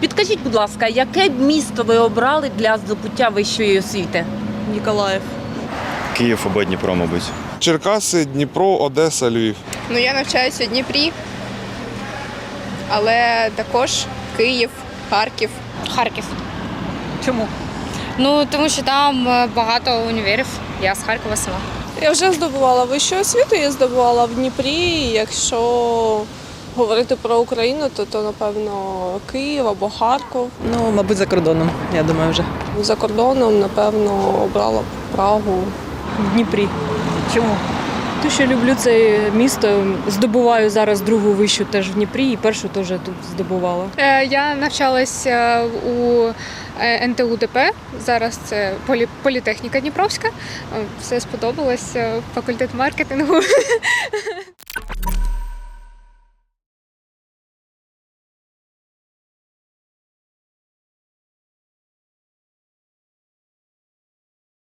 Підкажіть, будь ласка, яке місто ви обрали для здобуття вищої освіти? Ніколаїв. Київ або Дніпро, мабуть. Черкаси, Дніпро, Одеса, Львів. Ну, я навчаюся у Дніпрі, але також Київ, Харків. Харків. Чому? Ну тому що там е, багато універів. Я з Харкова сама. Я вже здобувала вищу освіту, я здобувала в Дніпрі. Якщо говорити про Україну, то, то напевно Київ або Харків. Ну, мабуть, за кордоном, я думаю, вже. За кордоном, напевно, обрала б Прагу. в Дніпрі. Чому? Тому що люблю це місто. Здобуваю зараз другу вищу теж в Дніпрі і першу теж тут здобувала. Е, Я навчалася у е, НТУ-ДП, зараз це полі- політехніка Дніпровська. Е, Все сподобалось, е, факультет маркетингу.